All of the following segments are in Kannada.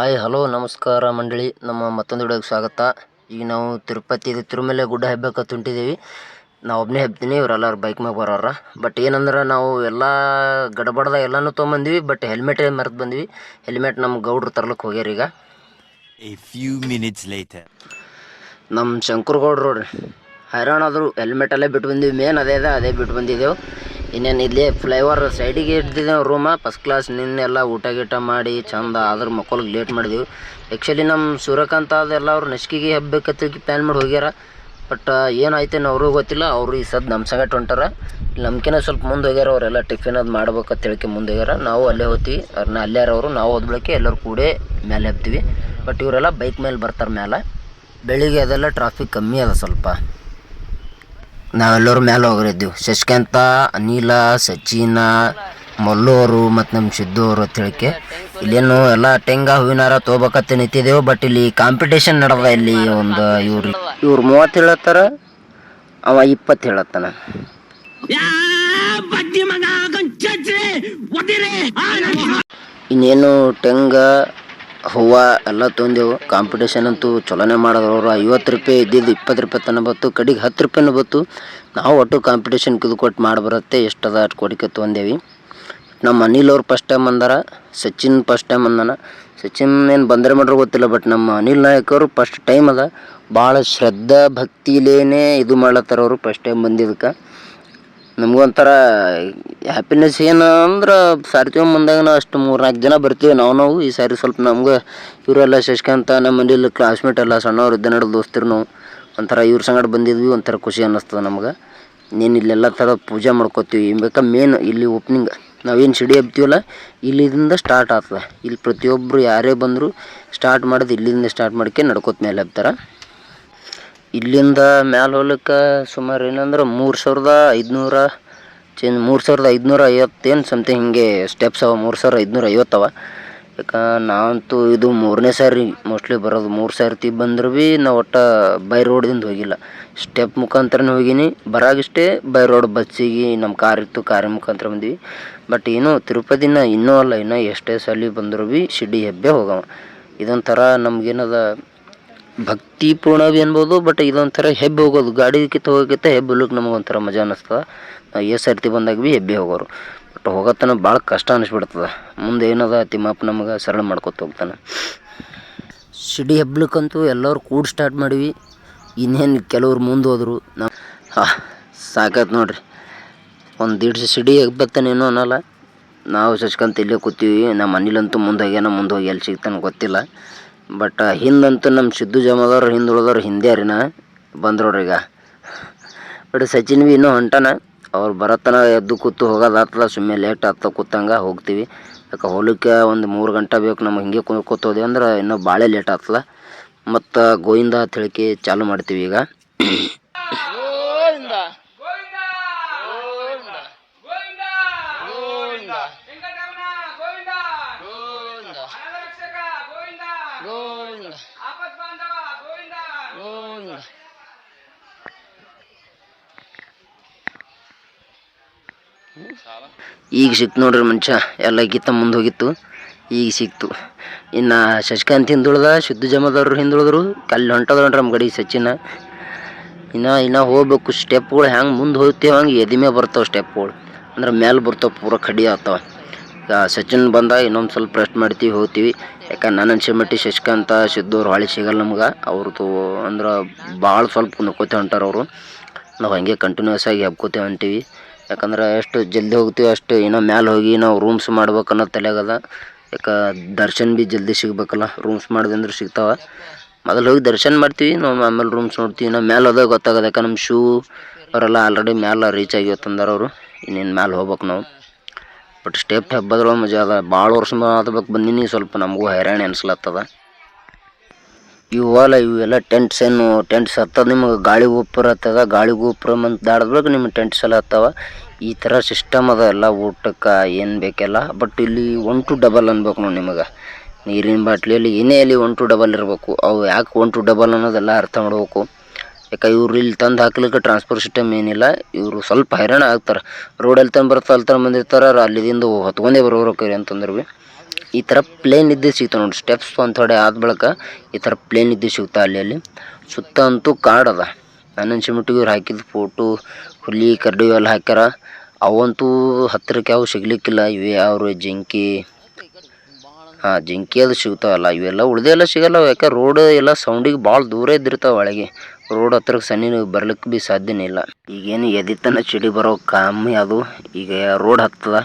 ಹಾಯ್ ಹಲೋ ನಮಸ್ಕಾರ ಮಂಡಳಿ. ನಮ್ಮ ಮತ್ತೊಂದು ವಿಡಿಯೋಗೆ ಸ್ವಾಗತ. ಈಗ ನಾವು ತಿರುಪತಿ ತಿರುಮಲೆ ಗುಡ್ಡ ಹಬ್ಬಕ್ಕೆ ಹೊಂಟಿದ್ದೀವಿ ನಾವು ಒಬ್ಬನೇ ಹಬ್ತೀನಿ ಇವರೆಲ್ಲರೂ ಬೈಕ್ ಮ್ಯಾಗ ಬರೋರ. ಬಟ್ ಏನಂದ್ರೆ ನಾವು ಎಲ್ಲ ಗಡಬಡ್ದಾಗ ಎಲ್ಲನೂ ತೊಗೊಂಬಂದ್ವಿ ಬಟ್ ಹೆಲ್ಮೆಟ್ ಮರೆತು ಬಂದ್ವಿ. ಹೆಲ್ಮೆಟ್ ನಮ್ಮ ಗೌಡ್ರು ತರ್ಲಕ್ಕೆ ಹೋಗ್ಯಾರ ಈಗ. ಫ್ಯೂ ಮಿನಿಟ್ಸ್ ಲೈತೆ. ನಮ್ಮ ಶಂಕರ್ ಗೌಡ್ರು ನೋಡ್ರಿ ಆದರು ಹೆಲ್ಮೆಟಲ್ಲೇ ಬಿಟ್ಟು ಬಂದೀವಿ. ಮೇನ್ ಅದೇ ಇದೆ ಅದೇ ಬಿಟ್ಟು ಬಂದಿದ್ದೆವು. ಇನ್ನೇನು ಇಲ್ಲಿ ಫ್ಲೈಓವರ್ ಸೈಡಿಗೆ ಇಟ್ಟಿದ್ದೇವೆ ರೂಮ ಫಸ್ಟ್ ಕ್ಲಾಸ್ ನಿನ್ನೆಲ್ಲ ಊಟ ಗೀಟ ಮಾಡಿ ಚಂದ ಅದ್ರ ಮಕ್ಕಳಿಗೆ ಲೇಟ್ ಮಾಡಿದೀವಿ. ಆ್ಯಕ್ಚುಲಿ ನಮ್ಮ ಸೂರ್ಯಕಾಂತ ಅದೆಲ್ಲ ಅವ್ರು ನಸ್ಕಿಗೆ ಹಬ್ಬಕ್ಕೆ ಪ್ಲ್ಯಾನ್ ಮಾಡಿ ಹೋಗ್ಯಾರ. ಬಟ್ ಏನಾಯ್ತೇನು ಅವ್ರಿಗೂ ಗೊತ್ತಿಲ್ಲ. ಅವರು ಈ ಸದ್ ನಮ್ಮ ಸಂಗಟ ಹೊಂಟಾರ. ನಮ್ಕಿನ ಸ್ವಲ್ಪ ಮುಂದೆ ಹೋಗ್ಯಾರ, ಅವರೆಲ್ಲ ಟಿಫಿನ್ ಅದು ಮಾಡ್ಬೇಕಂತ ಹೇಳ್ಕೆ ಮುಂದೆ ಹೋಗ್ಯಾರ. ನಾವು ಅಲ್ಲೇ ಹೋಗ್ತೀವಿ. ಅವ್ರನ್ನ ಅಲ್ಲೇ ಅವರು, ನಾವು ಹೋದ್ಬಿಡಕ್ಕೆ ಎಲ್ಲರೂ ಕೂಡೇ ಮೇಲೆ ಹಬ್ತೀವಿ ಬಟ್ ಇವರೆಲ್ಲ ಬೈಕ್ ಮೇಲೆ ಬರ್ತಾರೆ ಮೇಲೆ ಬೆಳಿಗ್ಗೆ ಅದೆಲ್ಲ ಟ್ರಾಫಿಕ್ ಕಮ್ಮಿ ಅದ ಸ್ವಲ್ಪ. ನಾವೆಲ್ಲರೂ ಮೇಲೆ ಹೋಗಿರಿದ್ದೀವಿ. ಶಶಿಕಾಂತ ಅನಿಲ ಸಚಿನ ಮಲ್ಲೋರು ಅವರು ಮತ್ತು ನಮ್ಮ ಸಿದ್ದು ಅವರು ಅಂತ ಹೇಳಿಕೆ. ಇಲ್ಲೇನು ಎಲ್ಲ ಟೆಂಗ ಹೂವಿನಾರ ತೊಗೋಬೇಕಂತ ನಿಂತಿದ್ದೆವು ಬಟ್ ಇಲ್ಲಿ ಕಾಂಪಿಟೇಷನ್ ನಡೆದ ಇಲ್ಲಿ ಒಂದು ಇವ್ರು ಇವ್ರು ಮೂವತ್ತು ಹೇಳತ್ತಾರ ಅವ ಇಪ್ಪತ್ತು ಹೇಳತ್ತಾನ ಇನ್ನೇನು ಟೆಂಗ ಹೂವು ಎಲ್ಲ ತೊಂದೆವು. ಕಾಂಪಿಟೇಷನ್ ಅಂತೂ ಚಲೋನೆ ಮಾಡಿದ್ರು ಅವರು. ಐವತ್ತು ರೂಪಾಯಿ ಇದ್ದಿದ್ದು ಇಪ್ಪತ್ತು ರೂಪಾಯಿ ತನಕ ಬತ್ತು ಕಡೆಗೆ ಹತ್ತು ರೂಪಾಯಿನೂ ಬತ್ತು ನಾವು ಒಟ್ಟು ಕಾಂಪಿಟೇಷನ್ ಕಿದು ಕೊಟ್ಟು ಮಾಡಿ ಬರುತ್ತೆ. ಎಷ್ಟದ ಅಷ್ಟು ಕೊಡಿಕೆ ತೊಗೊಂಡೇವಿ ನಮ್ಮ ಅನಿಲ್ ಅವ್ರು ಫಸ್ಟ್ ಟೈಮ್ ಅಂದಾರ. ಸಚಿನ್ ಫಸ್ಟ್ ಟೈಮ್ ಅಂದಾನ. ಸಚಿನ್ ಏನು ಬಂದರೆ ಮಾಡ್ರೆ ಗೊತ್ತಿಲ್ಲ ಬಟ್ ನಮ್ಮ ಅನಿಲ್ ನಾಯಕ್ ಅವರು ಫಸ್ಟ್ ಟೈಮ್ ಅದ. ಭಾಳ ಶ್ರದ್ಧಾ ಭಕ್ತಿಲೇನೆ ಇದು ಮಾಡ್ಲತ್ತಾರ ಅವರು ಫಸ್ಟ್ ಟೈಮ್ ಬಂದಿದ್ದಕ್ಕೆ. ನಮಗೊಂಥರ ಹ್ಯಾಪಿನೆಸ್ ಏನು ಅಂದ್ರೆ ಸಾರ್ತಿ ನಾವು ಅಷ್ಟು ಮೂರು ನಾಲ್ಕು ಜನ ಬರ್ತೀವಿ ನಾವು ನಾವು. ಈ ಸಾರಿ ಸ್ವಲ್ಪ ನಮ್ಗೆ ಇವರೆಲ್ಲ ಶಶಿಕಾಂತ ನಮ್ಮ ಮನೇಲಿ ಕ್ಲಾಸ್ಮೇಟ್ ಎಲ್ಲ ಸಣ್ಣವ್ರು ಇದ್ದ ನಡೆದು ದೋಸ್ತರು ನಾವು. ಒಂಥರ ಇವ್ರ ಸಂಗಡ ಬಂದಿದ್ವಿ, ಒಂಥರ ಖುಷಿ ಅನ್ನಿಸ್ತದೆ ನಮ್ಗೆ. ನೀನು ಇಲ್ಲೆಲ್ಲ ಥರ ಪೂಜೆ ಮಾಡ್ಕೋತೀವಿ. ಬೇಕಾ ಮೇನ್ ಇಲ್ಲಿ ಓಪ್ನಿಂಗ್ ನಾವೇನು ಸಿಡಿ ಹಬ್ತೀವಲ್ಲ, ಇಲ್ಲಿಂದ ಸ್ಟಾರ್ಟ್ ಆಗ್ತದೆ. ಇಲ್ಲಿ ಪ್ರತಿಯೊಬ್ಬರು ಯಾರೇ ಬಂದರೂ ಸ್ಟಾರ್ಟ್ ಮಾಡೋದು ಇಲ್ಲಿಂದ ಸ್ಟಾರ್ಟ್ ಮಾಡ್ಕೆ ನಡ್ಕೋತ ಮೇಲೆ ಹಬ್ತಾರೆ. ಇಲ್ಲಿಂದ ಮ್ಯಾಲ ಹೋಗ್ಲಿಕ್ಕೆ ಸುಮಾರು ಏನಂದ್ರೆ ಮೂರು ಸಾವಿರದ ಐದುನೂರ ಚೇಂಜ್ ಮೂರು ಸಾವಿರದ ಐದುನೂರ ಐವತ್ತೇನು ಸಮಥಿಂಗ್ ಹಿಂಗೆ ಸ್ಟೆಪ್ಸ್ ಅವ. ಮೂರು ಸಾವಿರ ಐದುನೂರ ಐವತ್ತವ ಯಾಕೆ ನಾವಂತೂ ಇದು ಮೂರನೇ ಸಾರಿ ಮೋಸ್ಟ್ಲಿ ಬರೋದು. ಮೂರು ಸರ್ತಿ ಬಂದರೂ ಭೀ ನಾವು ಒಟ್ಟು ಬೈ ರೋಡ್ದಿಂದ ಹೋಗಿಲ್ಲ. ಸ್ಟೆಪ್ ಮುಖಾಂತರನೇ ಹೋಗೀನಿ. ಬರಾಗಿಷ್ಟೇ ಬೈ ರೋಡ್ ಬಸ್ಸಿಗೆ ನಮ್ಮ ಕಾರ್ ಇತ್ತು ಕಾರಿನ ಮುಖಾಂತರ ಬಂದ್ವಿ. ಬಟ್ ಏನು ತಿರುಪತಿನ ಇನ್ನೂ ಅಲ್ಲ, ಇನ್ನೂ ಎಷ್ಟೇ ಸಲ ಬಂದರೂ ಭೀ ಶಿಡಿ ಹೆಬ್ಬೆ ಹೋಗವ. ಇದೊಂಥರ ನಮ್ಗೇನದ ಭಕ್ತಿಪೂರ್ಣ ಭೀ ಅನ್ಬೋದು ಬಟ್ ಇದೊಂಥರ ಹೆಬ್ಬಿ ಹೋಗೋದು. ಗಾಡಿ ಕಿತ್ತ ಹೋಗೋಕ್ಕಿಂತ ಹೆಬ್ಬಿ ನಮಗೆ ಒಂಥರ ಮಜಾ ಅನ್ನಿಸ್ತದೆ ನಾವು ಸರ್ತಿ ಬಂದಾಗ ಭೀ ಹೆಬ್ಬಿ ಹೋಗೋರು. ಬಟ್ ಹೋಗತ್ತನ ಭಾಳ ಕಷ್ಟ ಅನಿಸ್ಬಿಡ್ತದೆ. ಮುಂದೆ ಏನದ ತಿಮ್ಮಪ್ಪ ನಮಗೆ ಸರಳ ಮಾಡ್ಕೊತ ಹೋಗ್ತಾನೆ. ಸಿಡಿ ಹೆಬ್ಲಕ್ಕಂತೂ ಎಲ್ಲರೂ ಕೂಡ ಸ್ಟಾರ್ಟ್ ಮಾಡಿವಿ. ಇನ್ನೇನು ಕೆಲವ್ರು ಮುಂದೆ ಹೋದರು. ನಾವು ಹಾಂ, ಸಾಕತ್ ನೋಡ್ರಿ. ಒಂದು ದೀಡ್ಸ ಸಿಡಿ ಹೆಬ್ಬತ್ತನೇನು ಅನ್ನೋಲ್ಲ. ನಾವು ಸಚ್ಕಂತ ಇಲ್ಲೇ ಕೂತೀವಿ. ನಮ್ಮ ಮನೇಲಂತೂ ಮುಂದೆ ಹೋಗ್ಯಾನ, ಮುಂದೆ ಹೋಗಿ ಎಲ್ಲಿ ಸಿಗ್ತಾನೆ ಗೊತ್ತಿಲ್ಲ. ಬಟ್ ಹಿಂದಂತೂ ನಮ್ಮ ಸಿದ್ದು ಜಮದವ್ರು ಹಿಂದೆ ರೀ ನಾ ಬಂದ್ರೋಡ್ರಿ ಈಗ. ಬಟ್ ಸಚಿನ್ ಭೀ ಇನ್ನೂ ಹೊಂಟಾನ. ಅವ್ರು ಬರತನ ಎದ್ದು ಕೂತು ಹೋಗೋದಾಗ್ತದ ಸುಮ್ಮನೆ ಲೇಟ್ ಆತ ಕೂತಂಗೆ ಹೋಗ್ತೀವಿ. ಯಾಕೆ ಹೊಲಕ್ಕೆ ಒಂದು ಮೂರು ಗಂಟೆ ಬೇಕು, ನಮಗೆ ಹಿಂಗೆ ಕೂ, ಕೂತೋದೆ ಅಂದ್ರೆ ಇನ್ನೂ ಭಾಳ ಲೇಟ್ ಆಗ್ತದ ಮತ್ತು ಗೋವಿಂದ ತಿಳಿಕೆ ಚಾಲು ಮಾಡ್ತೀವಿ ಈಗ ವೆಂಕಟರಮಣ ಗೋವಿಂದ ಅನರಕ್ಷಕ ಗೋವಿಂದ ಆಪತ್ ಬಾಂಧವ ಗೋವಿಂದ ಈಗ ಸಿಕ್ತು ನೋಡ್ರಿ ಮನುಷ್ಯ, ಎಲ್ಲ ಗೀತ ಮುಂದೆ ಹೋಗಿತ್ತು, ಈಗ ಸಿಕ್ತು. ಇನ್ನು ಶಶಿಕಾಂತ್ ಹಿಂದುಳ್ದ, ಶುದ್ಧ ಜಮದವ್ರು ಹಿಂದುಳಿದ್ರು, ಕಲ್ಲಿ ಹೊಂಟದ ನೋಡ್ರಿ ನಮ್ಮ ಗಡಿ ಸಚಿನ. ಇನ್ನು ಇನ್ನು ಹೋಗ್ಬೇಕು, ಸ್ಟೆಪ್ಗಳು ಹೆಂಗೆ ಮುಂದೆ ಹೋಗ್ತೇವೆ ಹಂಗೆ ಎದಿಮೆ ಬರ್ತಾವೆ ಸ್ಟೆಪ್ಗಳು. ಅಂದ್ರೆ ಮೇಲೆ ಬರ್ತಾವೆ ಪೂರ ಕಡಿ ಆಗ್ತಾವೆ. ಸಚಿನ್ ಬಂದಾಗ ಇನ್ನೊಂದು ಸ್ವಲ್ಪ ರೆಸ್ಟ್ ಮಾಡ್ತೀವಿ, ಹೋಗ್ತೀವಿ. ಯಾಕಂದ್ರೆ ನನ್ನ ಅನ್ಸಿಮಟ್ಟಿ ಶಶಿಕಾಂತ ಸಿದ್ದು ಅವ್ರು ಹಾಳಿ ಸಿಗಲ್ಲ ನಮ್ಗೆ. ಅವ್ರದ್ದು ಅಂದ್ರೆ ಭಾಳ ಸ್ವಲ್ಪ ನುಕ್ಕೋತೆ ಹೊಂಟಾರ ಅವರು. ನಾವು ಹಂಗೆ ಕಂಟಿನ್ಯೂಸ್ ಆಗಿ ಹಬ್ಕೋತೇವೆ ಹೊಂಟೀವಿ ಯಾಕಂದ್ರೆ ಎಷ್ಟು ಜಲ್ದಿ ಹೋಗ್ತೀವಿ, ಅಷ್ಟು ಇನ್ನೂ ಮ್ಯಾಲೆ ಹೋಗಿ ನಾವು ರೂಮ್ಸ್ ಮಾಡ್ಬೇಕು ಅನ್ನೋ ತಲೆಯಾಗದ ಯಾಕೆ ದರ್ಶನ್ ಭೀ ಜಲ್ದಿ ಸಿಗ್ಬೇಕಲ್ಲ ರೂಮ್ಸ್ ಮಾಡಿದೆ ಸಿಗ್ತಾವೆ. ಮೊದಲು ಹೋಗಿ ದರ್ಶನ ಮಾಡ್ತೀವಿ, ನಾವು ಆಮೇಲೆ ರೂಮ್ಸ್ ನೋಡ್ತೀವಿ. ನಾವು ಮ್ಯಾಲ ಹೋದಾಗ ಗೊತ್ತಾಗದ ಯಾಕೆ ನಮ್ಮ ಶೂ ಅವರೆಲ್ಲ ಆಲ್ರೆಡಿ ಮ್ಯಾಲೆ ರೀಚ್ ಆಗಿ ತಂದಾರ ಅವರು. ಇನ್ನೇನು ಮ್ಯಾಲೆ ಹೋಗ್ಬೇಕು ನಾವು. ಬಟ್ ಸ್ಟೆಪ್ ಹಬ್ಬದ್ರೊಳಗೆ ಮಜಾ ಅದ. ಭಾಳ ವರ್ಷ ಆದ್ಬೇಕು ಬಂದೀನಿ, ಸ್ವಲ್ಪ ನಮಗೂ ಹೈರಾಣ ಅನ್ಸ್ಲತ್ತದ. ಇವು ಹೊಲ ಇವೆಲ್ಲ ಟೆಂಟ್ಸ್ ಏನು ಟೆಂಟ್ಸ್ ಹತ್ತದ ನಿಮಗೆ ಗಾಳಿ ಗೋಪುರ ಹತ್ತದ, ಗಾಳಿ ಗೋಪುರ ಮಂತ್ ದಾಡ್ಬೇಕು ನಿಮ್ಮ ಟೆಂಟ್ಸ್ ಎಲ್ಲ ಹತ್ತವ. ಈ ಥರ ಸಿಸ್ಟಮ್ ಅದ ಎಲ್ಲ ಊಟಕ್ಕೆ ಏನು ಬೇಕೆಲ್ಲ. ಬಟ್ ಇಲ್ಲಿ ಒನ್ ಟು ಡಬಲ್ ಅನ್ಬೇಕು ನೋಡಿ ನಿಮಗೆ. ನೀರಿನ ಬಾಟ್ಲಿಯಲ್ಲಿ ಏನೇ ಅಲ್ಲಿ ಒನ್ ಟು ಡಬಲ್ ಇರಬೇಕು. ಅವು ಯಾಕೆ ಒನ್ ಟು ಡಬಲ್ ಅನ್ನೋದೆಲ್ಲ ಅರ್ಥ ಮಾಡ್ಬೇಕು. ಯಾಕೆ ಇವ್ರು ಇಲ್ಲಿ ತಂದು ಹಾಕ್ಲಿಕ್ಕೆ ಟ್ರಾನ್ಸ್ಪೋರ್ಟ್ ಸಿಸ್ಟಮ್ ಏನಿಲ್ಲ. ಇವರು ಸ್ವಲ್ಪ ಹೈರಾಣ ಆಗ್ತಾರೆ. ರೋಡಲ್ಲಿ ತಂದು ಬರ್ತಾ, ಅಲ್ಲಿ ತಂದು ಬಂದಿರ್ತಾರೆ ಅಲ್ಲಿದಿಂದ ಹೊತ್ಕೊಂಡೇ ಬರೋರು ಅಂತಂದ್ರೆ ಭೀ ಈ ಥರ ಪ್ಲೇನ್ ಇದ್ದು ಸಿಗ್ತಾವೆ ನೋಡಿ ಸ್ಟೆಪ್ಸ್ ಒಂದು ಥೋಡೆ ಆದ ಬಳಿಕ ಈ ಥರ ಪ್ಲೇನ್ ಇದ್ದು ಸಿಗ್ತಾವೆ ಅಲ್ಲಿ ಅಲ್ಲಿ. ಸುತ್ತ ಅಂತೂ ಕಾಡದ ನನ್ನ ಇವ್ರು ಹಾಕಿದ ಫೋಟೋ ಹುಲಿ, ಕರಡಿ ಎಲ್ಲ ಹಾಕ್ಯಾರ. ಅವಂತೂ ಹತ್ತಿರಕ್ಕೆ ಯಾವ ಸಿಗ್ಲಿಕ್ಕಿಲ್ಲ. ಇವೇ ಅವರು, ಜಿಂಕಿ. ಹಾಂ, ಜಿಂಕಿ ಅದು ಸಿಗ್ತಾವಲ್ಲ ಇವೆಲ್ಲ ಉಳಿದೆಲ್ಲ ಸಿಗಲ್ಲ ಯಾಕೆ ರೋಡ್ ಎಲ್ಲ ಸೌಂಡಿಗೆ ಭಾಳ ದೂರ ಇದ್ದಿರ್ತಾವೆ ಒಳಗೆ. ರೋಡ್ ಹತ್ರಕ್ಕೆ ಸನ್ನಿ ಬರ್ಲಿಕ್ಕೆ ಭೀ ಸಾಧ್ಯನೇ ಇಲ್ಲ. ಈಗೇನು ಎದಿತನ ಚಿಡಿ ಬರೋ ಕಮ್ಮಿ ಅದು. ಈಗ ರೋಡ್ ಹತ್ತದ.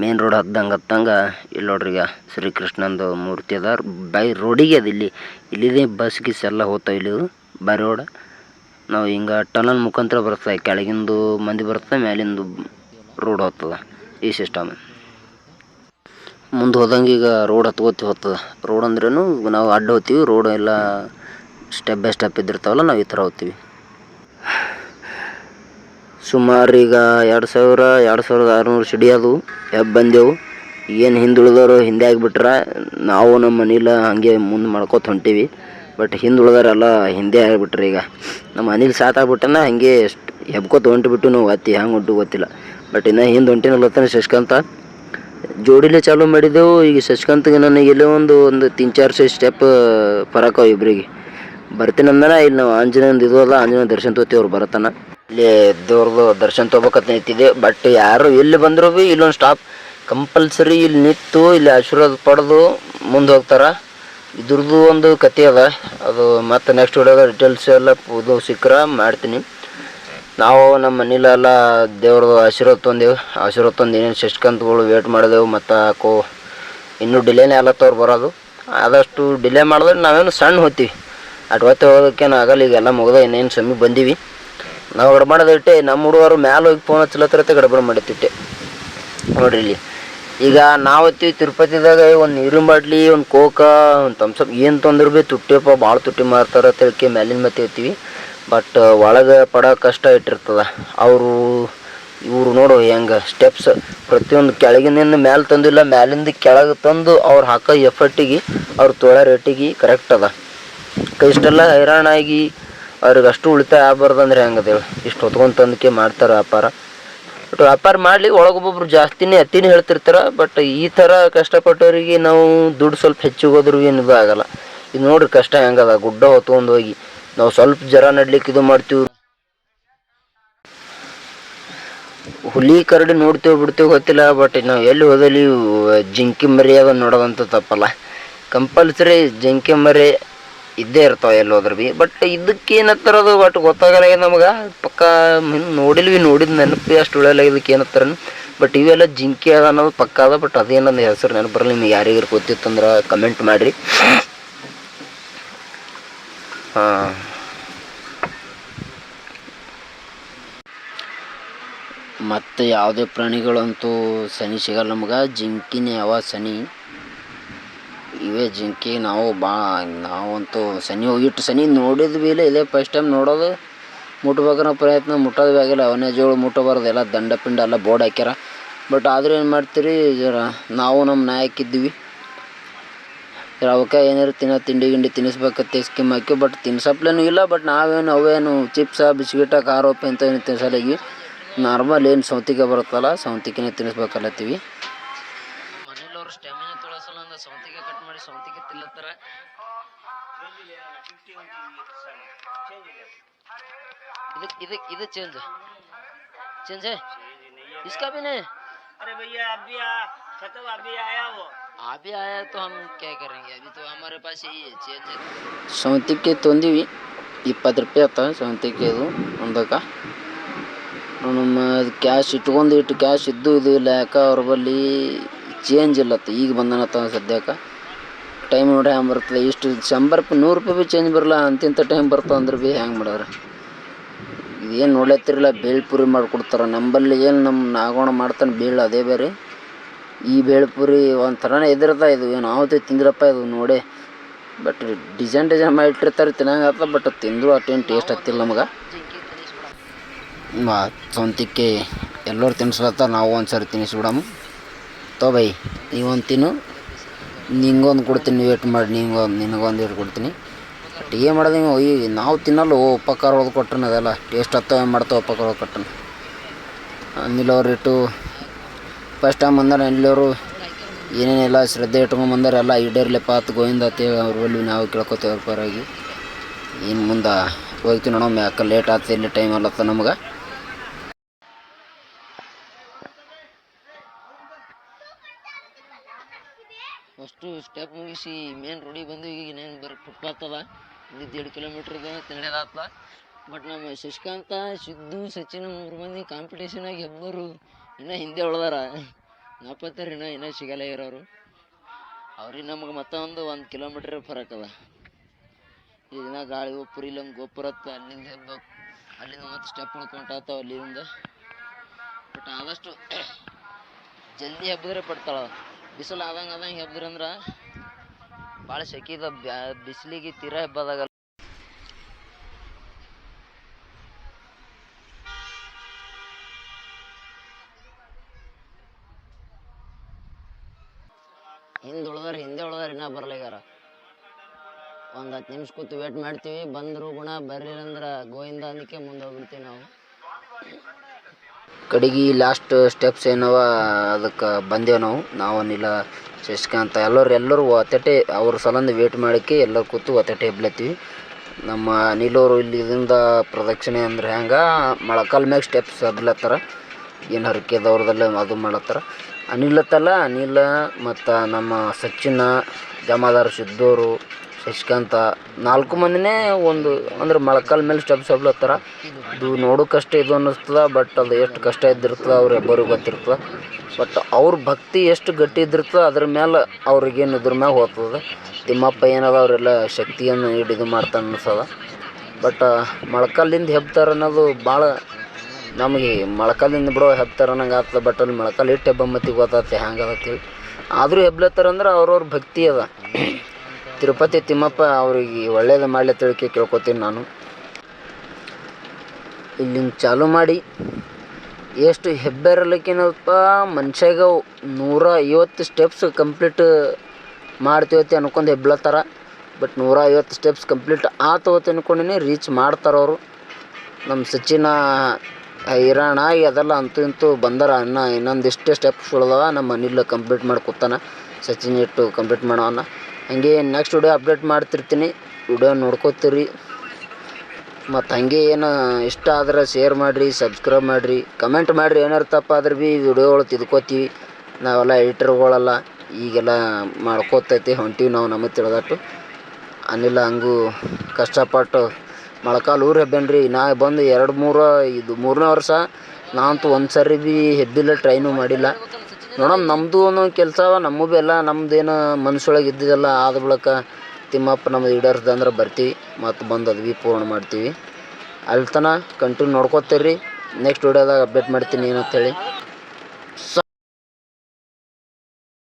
ಮೇನ್ ರೋಡ್ ಹತ್ತಂಗೆ ಹತ್ತಂಗೆ ಇಲ್ಲಿ ನೋಡ್ರಿ ಈಗ ಶ್ರೀಕೃಷ್ಣಂದು ಮೂರ್ತಿ ಅದ. ಬೈ ರೋಡಿಗೆ ಅದ ಇಲ್ಲಿ ಇಲ್ಲಿದೆ ಬಸ್ ಗಿಸ್ ಎಲ್ಲ ಹೋಗ್ತಾವೆ ಇಲ್ಲಿ ಬೈ ರೋಡ್. ನಾವು ಹಿಂಗೆ ಟನಲ್ ಮುಖಾಂತರ ಬರ್ತದೆ ಕೆಳಗಿಂದು ಮಂದಿ ಬರ್ತದೆ ಮ್ಯಾಲಿಂದು ರೋಡ್ ಹೋಗ್ತದ ಈ ಸಿಸ್ಟಮ್ ಮುಂದೆ ಹೋದಂಗೆ ಈಗ ರೋಡ್ ಹತ್ಕೋತಿ ಹೋಗ್ತದ. ರೋಡ್ ಅಂದ್ರೇನು, ನಾವು ಅಡ್ಡ ಹೋಗ್ತೀವಿ ರೋಡ್ ಎಲ್ಲ ಸ್ಟೆಪ್ ಬೈ ಸ್ಟೆಪ್ ಇದ್ದಿರ್ತಾವಲ್ಲ, ನಾವು ಈ ಥರ ಹೋಗ್ತೀವಿ. ಸುಮಾರು ಈಗ ಎರಡು ಸಾವಿರ, ಎರಡು ಸಾವಿರದ ಆರುನೂರು ಸಿಡಿ ಅದು. ಎಬ್ ಬಂದೆವು? ಏನು ಹಿಂದುಳಿದವರು ಹಿಂದೆ ಆಗಿಬಿಟ್ರೆ, ನಾವು ನಮ್ಮ ಮನೇಲಿ ಹಾಗೆ ಮುಂದೆ ಮಾಡ್ಕೋತ ಹೊಂಟೀವಿ. ಬಟ್ ಹಿಂದುಳಿದವರೆಲ್ಲ ಹಿಂದೆ ಆಗಿಬಿಟ್ರೆ ಈಗ. ನಮ್ಮ ಅನಿಲ್ ಸಾತ್ ಆಗ್ಬಿಟ್ಟನ, ಹಾಗೆ ಹೆಬ್ಕೋತ ಹೊಂಟ್ಬಿಟ್ಟು ನಾವು ಅತ್ತಿ ಹ್ಯಾಂಗೆ ಹೊಂಟು ಗೊತ್ತಿಲ್ಲ. ಬಟ್ ಇನ್ನು ಹಿಂದೆ ಹೊಂಟಿನಲ್ಲತ್ತಾನೆ ಶಶಿಕಾಂತ. ಜೋಡಿಲೆ ಚಾಲೂ ಮಾಡಿದೆವು, ಈಗ ಶಶಿಕಾಂತ್ಗೆ ನನಗೆ ಇಲ್ಲೇ ಒಂದು ಒಂದು ತಿನ್, ಚಾರ್ ಸ್ಟೆಪ್ ಫರಕ ಅವ ಇಬ್ಬರಿಗೆ ಬರ್ತೀನಿ ಅಂದನ ಇಲ್ಲಿ ನಾವು ಆಂಜನೇಯಂದು ಇದು ಅಲ್ಲ ಆಂಜನೇಯ ದರ್ಶನ ತೋತಿ ಅವ್ರು ಬರತನ. ಇಲ್ಲಿ ದೇವ್ರದ್ದು ದರ್ಶನ ತೊಗೋಬೇಕಂತ ನಿಂತಿದ್ದೆ. ಬಟ್ ಯಾರು ಎಲ್ಲಿ ಬಂದರೂ ಭೀ ಇಲ್ಲೊಂದು ಸ್ಟಾಪ್ ಕಂಪಲ್ಸರಿ ಇಲ್ಲಿ ನಿಂತು ಇಲ್ಲಿ ಆಶೀರ್ವಾದ ಪಡೆದು ಮುಂದೆ ಹೋಗ್ತಾರೆ. ಇದ್ರದ್ದು ಒಂದು ಕತೆ ಅದ. ಅದು ಮತ್ತೆ ನೆಕ್ಸ್ಟ್ ವಿಡಿಯೋದ ಡೀಟೇಲ್ಸ್ ಎಲ್ಲ ಇದು ಸಿಕ್ಕರೆ ಮಾಡ್ತೀನಿ. ನಾವು ನಮ್ಮ ಮನೇಲೆಲ್ಲ ದೇವ್ರದ್ದು ಆಶೀರ್ವಾದ ತಂದೆವು. ಆಶೀರ್ವಾದ ತಂದು ಏನೇನು ಶಶಿಕಾಂತ್ಗಳು ವೇಟ್ ಮಾಡಿದೆವು. ಮತ್ತು ಕೋ ಇನ್ನೂ ಡಿಲೇನೇ ಆಲತ್ತವ್ರು ಬರೋದು. ಆದಷ್ಟು ಡಿಲೇ ಮಾಡಿದ್ರೆ ನಾವೇನು ಸಣ್ಣ ಹೋಗ್ತೀವಿ ಅಟ್ ಹೊತ್ತೆ ಹೋಗೋದಕ್ಕೇನು ಆಗಲ್ಲ. ಈಗೆಲ್ಲ ಮುಗಿದ, ಇನ್ನೇನು ಸಮೀಪ ಬಂದೀವಿ. ನಾವು ಗಡ್ಬ ಮಾಡೋದಿಟ್ಟೆ ನಮ್ಮ ಹುಡುಗರು ಮ್ಯಾಲ ಹೋಗಿ ಫೋನ್ ಹಚ್ಚಲತ್ತಿರತ್ತೆ ಗಡಬಡ ಮಾಡಿತ್ತಿಟ್ಟೆ ನೋಡ್ರಿ ಇಲ್ಲಿ. ಈಗ ನಾವತ್ತಿ ತಿರುಪತಿದಾಗ, ಒಂದು ನೀರಿನ ಬಾಟ್ಲಿ, ಒಂದು ಕೋಕ ಒಂದು ತಮ್ಸಪ್ ಏನು ತೊಂದ್ರೆ ಭೀ ತುಟ್ಟಿಯಪ್ಪ ಭಾಳ ತುಟ್ಟಿ ಮಾರ್ತಾರೆ ತಿಳ್ಕೆ ಮ್ಯಾಲಿನ ಮತ್ತೆ ಇರ್ತೀವಿ ಬಟ್ ಒಳಗೆ ಪಡ ಕಷ್ಟ ಇಟ್ಟಿರ್ತದ. ಅವರು, ಇವರು ನೋಡು ಹೆಂಗೆ ಸ್ಟೆಪ್ಸ್ ಪ್ರತಿಯೊಂದು ಕೆಳಗಿನಿಂದ ಮ್ಯಾಲೆ ತಂದಿಲ್ಲ, ಮ್ಯಾಲಿಂದ ಕೆಳಗೆ ತಂದು ಅವ್ರು ಹಾಕೋ ಎಫರ್ಟಿಗೆ ಅವ್ರು ತೋಳ ರೇಟಿಗೆ ಕರೆಕ್ಟ್ ಅದ. ಇಷ್ಟೆಲ್ಲ ಹೈರಾಣಾಗಿ ಅವ್ರಿಗೆ ಅಷ್ಟು ಉಳಿತಾಯ ಆಗ್ಬಾರ್ದು ಅಂದ್ರೆ ಹೆಂಗದೇಳಿ? ಇಷ್ಟು ಹೊತ್ಕೊಂಡು ತಂದಕ್ಕೆ ಮಾಡ್ತಾರೆ ವ್ಯಾಪಾರ. ಬಟ್ ವ್ಯಾಪಾರ ಮಾಡಲಿ, ಒಳಗೊಬ್ಬೊಬ್ರು ಜಾಸ್ತಿನೇ ಅತಿನೇ ಹೇಳ್ತಿರ್ತಾರೆ ಬಟ್ ಈ ಥರ ಕಷ್ಟಪಟ್ಟವರಿಗೆ ನಾವು ದುಡ್ಡು ಸ್ವಲ್ಪ ಹೆಚ್ಚಿಗೆ ಹೋದ್ರೂ ಏನು ಇದು ಆಗಲ್ಲ. ಇದು ನೋಡ್ರಿ ಕಷ್ಟ ಹೆಂಗದ, ಗುಡ್ಡ ಹೊತ್ಕೊಂಡು ಹೋಗಿ. ನಾವು ಸ್ವಲ್ಪ ಜರ ನಡ್ಲಿಕ್ಕೆ ಇದು ಮಾಡ್ತೀವಿ. ಹುಲಿ ಕರಡಿ ನೋಡ್ತೇವೆ ಬಿಡ್ತೇವೆ ಗೊತ್ತಿಲ್ಲ ಬಟ್ ನಾವು ಎಲ್ಲಿ ಹೋದಲ್ಲಿ ಜಿಂಕೆ ಮರಿ ಅದನ್ನು ನೋಡೋದಂತ ತಪ್ಪಲ್ಲ. ಕಂಪಲ್ಸರಿ ಜಿಂಕೆ ಮರಿ ಇದ್ದೇ ಇರ್ತಾವೆ ಎಲ್ಲೋದ್ರ ಭೀ ಬಟ್ ಇದಕ್ಕೆ ಏನತ್ತರದು ಬಟ್ ಗೊತ್ತಾಗಲ್ಲ ನಮಗೆ. ಪಕ್ಕ ನೋಡಿಲ್ವಿ, ನೋಡಿದ ನೆನಪು ಅಷ್ಟು ಉಳಿಯಲ್ಲ ಇದಕ್ಕೆ ಏನತ್ತಾರ ಬಟ್ ಇವೆಲ್ಲ ಜಿಂಕೆ ಅದ ಅನ್ನೋದು ಪಕ್ಕ ಅದ. ಬಟ್ ಅದೇನಂದು ಹೆಸರು ನೆನಪು ಬರಲಿ ನಿಮಗೆ ಯಾರಿಗಾರು ಗೊತ್ತಿತ್ತಂದ್ರೆ ಕಮೆಂಟ್ ಮಾಡಿರಿ. ಹಾಂ. ಮತ್ತು ಯಾವುದೇ ಪ್ರಾಣಿಗಳಂತೂ ಸನಿ ಸಿಗಲ್ಲ ನಮ್ಗೆ. ಜಿಂಕಿನೇ ಯಾವ ಸನಿ. ಇವೇ ಜಿಂಕೆ, ನಾವು ಬಾ, ನಾವಂತೂ ಸನಿ ಹೋಗಿಟ್ಟು ಸನಿ ನೋಡಿದ್ವಿ ಇಲ್ಲ ಇದೇ ಫಸ್ಟ್ ಟೈಮ್ ನೋಡೋದು. ಮುಟ್ಬೇಕನ್ನೋ ಪ್ರಯತ್ನ, ಮುಟ್ಟೋದು ಆಗಿಲ್ಲ ಅವನೇ ಜೋಳು ಮುಟ್ಟಬಾರ್ದು, ಎಲ್ಲ ದಂಡ ಪಿಂಡ ಎಲ್ಲ ಬೋರ್ಡ್ ಹಾಕ್ಯಾರ. ಬಟ್ ಆದರೂ ಏನು ಮಾಡ್ತೀರಿ, ಜರ ನಾವು ನಮ್ಮ ನಾಯಕಿದ್ದೀವಿ ಜರ ಅವಕ್ಕೆ ಏನಾರು ತಿನ್ನೋ, ತಿಂಡಿ ಗಿಂಡಿ ತಿನ್ನಿಸ್ಬೇಕು ಸ್ಕೀಮ್ ಹಾಕಿ ಬಟ್ ತಿನ್ಸಪ್ಲೇನು ಇಲ್ಲ ಬಟ್ ನಾವೇನು ಅವೇನು ಚಿಪ್ಸ ಬಿಸ್ಕಿಟ ಉಪ್ಪು ಅಂತ ಏನು ತಿನ್ಸಲಾಗಿ ನಾರ್ಮಲ್ ಏನು ಸೌತಿಗೆ ಬರುತ್ತಲ್ಲ ಸೌತಿಗೆನೇ ತಿನ್ನಿಸ್ಬೇಕಲ್ಲತ್ತೀವಿ. ಇದಕ್ಕೆ ಇದಕ್ಕೆ ಇದು ಚೇಂಜ್ चेंज है इसका भी नहीं अरे भैया अभी आ खत्म अभी आया वो अभी आया तो हम क्या करेंगे अभी तो हमारे पास यही है चेंज ಸೌಂತಿಗೆ ತೊಂದಿವಿ ಇಪ್ಪತ್ತು ರೂಪಾಯಿ ಆತ ಸೌಂತಿಗೆ ಇದು ಒಂದಕ್ಕೆ ನಮ್ಮ ಕ್ಯಾಶ್ ಇಟ್ಕೊಂಡು ಇಟ್ಟು ಕ್ಯಾಶ್ ಇದ್ದು ಇದು ಇಲ್ಲ ಯಾಕೆ ಅವ್ರ ಬಲ್ಲಿ ಚೇಂಜ್ ಇಲ್ಲತ್ತ ಈಗ ಬಂದನತ್ತ ಸದ್ಯಕ್ಕೆ ಟೈಮ್ ನೋಡಿ ಹ್ಯಾಂಗೆ ಬರ್ತದೆ. ಇಷ್ಟು ಶಂಬರ್ ರೂಪಾಯಿ ನೂರು ರೂಪಾಯಿ ಭೀ ಚೇಂಜ್ ಬರಲ್ಲ ಅಂತಿಂಥ ಟೈಮ್ ಬರ್ತಾವೆ ಅಂದ್ರೆ ಭೀ ಹ್ಯಾಂಗೆ ಮಾಡೋರು ಇದೇನು ನೋಡ್ಲತ್ತಿರಲ್ಲ ಬೇಳ್ಪುರಿ ಮಾಡಿಕೊಡ್ತಾರೆ. ನಂಬಲ್ಲಿ ಏನು ನಮ್ಮ ನಾಗೋಣ ಮಾಡ್ತಾನೆ ಬೇಳು ಅದೇ ಬೇರೆ. ಈ ಬೇಳ್ಪುರಿ ಒಂಥರನೇ ಎದಿರ್ತ ಇದು. ಏನು ಆವತ್ತು ತಿಂದ್ರಪ್ಪ ಇದು ನೋಡೇ. ಬಟ್ ಡಿಸೈನ್ ಡಿಸೈನ್ ಮಾಡಿ ಇಟ್ಟಿರ್ತಾರೆ ತಿನ್ನಂಗತ್ತ ಬಟ್ ತಿಂದ್ರು ಅಷ್ಟೇನು ಟೇಸ್ಟ್ ಹತ್ತಿಲ್ಲ ನಮಗೆ. ಸ್ವಂತಕ್ಕೆ ಎಲ್ಲರೂ ತಿನ್ಸ್ಲತ್ತ ನಾವು ಒಂದು ಸರಿ ತಿನ್ನಿಸ್ಬಿಡಮ್ಮ ತೋ ಬೈ, ನೀವೊಂದು ತಿನ್ನು. ನಿಂಗೊಂದು ಕೊಡ್ತೀನಿ ವೇಟ್ ಮಾಡಿ, ನಿಂಗೊಂದು ನಿನಗೊಂದು ವೇಟ್ ಕೊಡ್ತೀನಿ. ಬಟ್ ಏನು ಮಾಡೋದು ನೀವು? ಈ ನಾವು ತಿನ್ನಲ್ಲ, ಓ, ಉಪಕಾರ ಹೊಡೆದು ಕೊಟ್ಟನ ಅದೆಲ್ಲ. ಟೇಸ್ಟ್ ಹತ್ತವ ಮಾಡ್ತಾವೆ ಉಪಕಾರ ಹೊಡೆದು ಕೊಟ್ಟನ ಇಟ್ಟು ಫಸ್ಟ್ ಟೈಮ್ ಬಂದಾರೆ ಎಲ್ಲರೂ ಏನೇನೆಲ್ಲ ಶ್ರದ್ಧೆ ಇಟ್ಕೊಂಬಂದಾರೆ ಎಲ್ಲ ಈಡೇರ್ಲೆಪ್ಪ ಆತು ಗೋವಿಂದ ಅಂತೇಳಿ ಅವ್ರ ನಾವು ಕೇಳ್ಕೊತೇವೆ ಪರವಾಗಿ. ಇನ್ನು ಮುಂದೆ ಹೋಗ್ತೀವಿ ನೋಡೋಮ್ಮೆ, ಯಾಕೆ ಲೇಟ್ ಆಗ್ತದೆ ಇಲ್ಲಿ ಟೈಮ್ ಅಲ್ಲತ್ತ ನಮ್ಗೆ ಫಸ್ಟು ಸ್ಟೆಪ್ ಮುಗಿಸಿ ಮೇನ್ ರೋಡಿಗೆ ಬಂದು ಈಗ ಇನ್ನೇನು ಬರೀ ಫುಟ್ಪಾತ್ ಅದ. ಇಲ್ಲಿ ದೇಡ್ ಇದೆ ತಿಳಿಯೋದಾತ್ಲ ಬಟ್ ನಮ್ಮ ಶಶಿಕಾಂತ, ಸಿದ್ದು, ಸಚಿನ್ ಮೂರು ಮಂದಿ ಕಾಂಪಿಟೇಷನಾಗಿ ಎಬ್ಬರು ಇನ್ನೂ ಹಿಂದೆ ಉಳ್ದಾರ. ನಾಪತ್ತಾರ ಇನ್ನೂ ಇನ್ನೂ ಸಿಗಲ್ಲ ಇರೋರು. ಅವ್ರಿಗೆ ನಮಗೆ ಮತ್ತೊಂದು ಒಂದು ಕಿಲೋಮೀಟ್ರ್ ಫರಕ್ ಅದ. ಈ ದಿನ ಗಾಳಿ ಒಪ್ಪುರಿ ಇಲ್ಲ ಗೋಪುರ ಹತ್ತ ಅಲ್ಲಿಂದ ಹೆಬ್ಬ ಅಲ್ಲಿಂದ ಮತ್ತೆ ಸ್ಟೆಪ್ ಹೊಡ್ಕೊಂಟಾತಾವ ಅಲ್ಲಿಂದ. ಬಟ್ ಆದಷ್ಟು ಜಲ್ದಿ ಹಬ್ಬಿದ್ರೆ ಪಡ್ತಾಳ ಬಿಸಿಲು ಆದಂಗೆ ಆದಂಗೆ ಹೆಬ್ದ್ರಂದ್ರೆ ಭಾಳ ಸೆಕಿದ ಬಿಸಿಲಿಗೆ ತೀರಾ ಹಬ್ಬದಾಗಲ್ಲ. ಹಿಂದೆ ಉಳ್ದಾರ ಹಿಂದೆ ಉಳ್ದಾರ ಇನ್ನೂ ಬರ್ಲಿಗಾರ ಒಂದ್ ಹತ್ತು ನಿಮಿಷ ಕೂತು ವೇಟ್ ಮಾಡ್ತೀವಿ. ಬಂದ್ರು ಗುಣ ಬರ್ಲಿಲ್ಲ ಅಂದ್ರ ಗೋವಿಂದ ಅಂದಕ್ಕೆ ಮುಂದೆ ಹೋಗ್ಬಿಡ್ತೀವಿ ನಾವು. ಕಡೆಗೆ ಲಾಸ್ಟ್ ಸ್ಟೆಪ್ಸ್ ಏನವ, ಅದಕ್ಕೆ ಬಂದೇವು ನಾವು. ನಾವನಿಲ್ಲ ಶಶಿಕಾಂತ ಎಲ್ಲರು, ಎಲ್ಲರೂ ಒತ್ತಟೆ, ಅವ್ರ ಸಲಂದ ವೇಟ್ ಮಾಡಕ್ಕೆ ಎಲ್ಲರೂ ಕೂತು ಒತ್ತಟೆ ಎಬ್ಲತ್ತೀವಿ. ನಮ್ಮ ಅನಿಲವರು ಇಲ್ಲಿದಿಂದ ಪ್ರದಕ್ಷಿಣೆ ಅಂದ್ರೆ ಹೆಂಗೆ, ಮೊಳಕಾಲ್ ಮ್ಯಾಗ ಸ್ಟೆಪ್ಸ್ ಹಬ್ಲತ್ತಾರ ಏನು ಹರಕೆದವ್ರದಲ್ಲ ಅದು ಮಾಡತ್ತಾರ. ಅನಿಲತ್ತಲ್ಲ, ಅನಿಲ ಮತ್ತು ನಮ್ಮ ಸಚಿನ, ಜಮಾದಾರ್ ಸಿದ್ದೋರು ಶಶಿಕಾಂತ ನಾಲ್ಕು ಮಂದಿನೇ ಒಂದು, ಅಂದ್ರೆ ಮೊಳಕಾಲ ಮೇಲೆ ಸ್ಟೆಪ್ ಸಬ್ಲತ್ತಾರ ಇದು ನೋಡೋಕ್ಕಷ್ಟೇ ಇದು ಅನ್ನಿಸ್ತದ ಬಟ್ ಅದು ಎಷ್ಟು ಕಷ್ಟ ಇದ್ದಿರ್ತದೆ ಅವ್ರು ಇಬ್ಬರಿಗೆ ಗೊತ್ತಿರ್ತದೆ. ಬಟ್ ಅವ್ರ ಭಕ್ತಿ ಎಷ್ಟು ಗಟ್ಟಿ ಇದ್ದಿರ್ತದೆ, ಅದ್ರ ಮೇಲೆ ಅವ್ರಿಗೇನು ಇದ್ರ ಮ್ಯಾಗ ಹೋಗ್ತದೆ. ತಿಮ್ಮಪ್ಪ ಏನದ, ಅವರೆಲ್ಲ ಶಕ್ತಿಯನ್ನು ಹಿಡಿದು ಮಾಡ್ತಾನೆ ಅನ್ಸದ ಬಟ್ ಮೊಳಕಾಲಿಂದ ಹೆಬ್ತಾರ ಅನ್ನೋದು ಭಾಳ ನಮಗೆ, ಮೊಳಕಾಲಿಂದ ಬಿಡೋ ಹೆಬ್ತಾರ ಅನ್ನಂಗೆ ಆಗ್ತದೆ ಬಟ್ ಅಲ್ಲಿ ಮೊಳಕಾಲು ಇಟ್ಟು ಹೆಬ್ಬಮ್ಮತ್ತಿಗೆ ಗೊತ್ತಾಗ್ತದೆ ಹ್ಯಾಂಗದ ಅಂತೇಳಿ ಆದರೂ ಹೆಬ್ಲತ್ತಾರ ಅಂದ್ರೆ ಅವ್ರವ್ರ ಭಕ್ತಿ ಅದ. ತಿರುಪತಿ ತಿಮ್ಮಪ್ಪ ಅವ್ರಿಗೆ ಒಳ್ಳೇದು ಮಾಡಲಿ ತಿಳ್ಕೆ ಕೇಳ್ಕೊತೀನಿ ನಾನು. ಇಲ್ಲಿಂದ ಚಾಲು ಮಾಡಿ. ಎಷ್ಟು ಹೆಬ್ಬೆರಲಿಕ್ಕೇನಪ್ಪ ಮನುಷ್ಯಾಗ ನೂರ ಐವತ್ತು ಸ್ಟೆಪ್ಸ್ ಕಂಪ್ಲೀಟ್ ಮಾಡ್ತೀವತ್ತಿ ಅನ್ಕೊಂಡು ಹೆಬ್ಳತ್ತಾರ. ಬಟ್ ನೂರ ಐವತ್ತು ಸ್ಟೆಪ್ಸ್ ಕಂಪ್ಲೀಟ್ ಆತವತ್ತು ಅನ್ಕೊಂಡೇ ರೀಚ್ ಮಾಡ್ತಾರ ಅವರು. ನಮ್ಮ ಸಚಿನ ಹೈರಾಣ ಅದೆಲ್ಲ ಅಂತೂ ಇಂತೂ ಬಂದಾರ. ಅನ್ನ ಇನ್ನೊಂದಿಷ್ಟೇ ಸ್ಟೆಪ್ಸ್ ಉಳ್ದವ, ನಮ್ಮ ಅನಿಲ್ ಕಂಪ್ಲೀಟ್ ಮಾಡಿ ಕೂತಾನ. ಸಚಿನ್ ಇಟ್ಟು ಕಂಪ್ಲೀಟ್ ಮಾಡೋವನ್ನ. ಹಂಗೆ ನೆಕ್ಸ್ಟ್ ವಿಡಿಯೋ ಅಪ್ಡೇಟ್ ಮಾಡ್ತಿರ್ತೀನಿ. ವಿಡಿಯೋ ನೋಡ್ಕೋತೀರಿ. ಮತ್ತು ಹಾಗೆ ಏನು ಇಷ್ಟ ಆದ್ರೆ ಶೇರ್ ಮಾಡಿರಿ ಸಬ್ಸ್ಕ್ರೈಬ್ ಮಾಡಿರಿ. ಕಮೆಂಟ್ ಮಾಡಿರಿ ಏನಾರು ತಪ್ಪಾದ್ರೆ ಭೀ ವಿಡಿಯೋಗಳು ತಿದ್ಕೋತೀವಿ. ನಾವೆಲ್ಲ ಎಡಿಟರ್ಗಳಲ್ಲ ಈಗೆಲ್ಲ ಮಾಡ್ಕೋತೈತಿ ಹೊಂಟೀವಿ ನಾವು ನಮಗೆ ತಿಳಿದಟ್ಟು. ಅನಿಲ್ಲ ಹಂಗೂ ಕಷ್ಟಪಟ್ಟು ಮೊಳಕಾಲು ಊರು ಹೆಬ್ಬೇನ್ರಿ. ನಾ ಬಂದು ಎರಡು ಮೂರು, ಇದು ಮೂರನೇ ವರ್ಷ. ನಾವಂತೂ ಒಂದು ಸರಿ ಭೀ ಹೆಬ್ಬಿಲ್ಲ ಟ್ರೈನು ಮಾಡಿಲ್ಲ. ನೋಡಮ್ ನಮ್ಮದು ಅನ್ನೋ ಕೆಲಸ ನಮ್ಮೂ ಭೀ ಎಲ್ಲ ನಮ್ಮದೇನು ಮನ್ಸೊಳಗೆ ಇದ್ದಿದ್ದೆಲ್ಲ ಆದ ಬಳಿಕ ತಿಮ್ಮಪ್ಪ ನಮ್ದು ಅಂದ್ರೆ ಬರ್ತೀವಿ, ಮತ್ತು ಬಂದು ಅದ್ವಿ ಪೂರ್ಣ ಮಾಡ್ತೀವಿ. ಅಲ್ಲಿ ತನಕ ಕಂಟಿನ್ಯೂ ನೋಡ್ಕೋತೀರಿ ನೆಕ್ಸ್ಟ್ ವೀಡಿಯೋದಾಗ ಅಪ್ಡೇಟ್ ಮಾಡ್ತೀನಿ ಏನಂತೇಳಿ.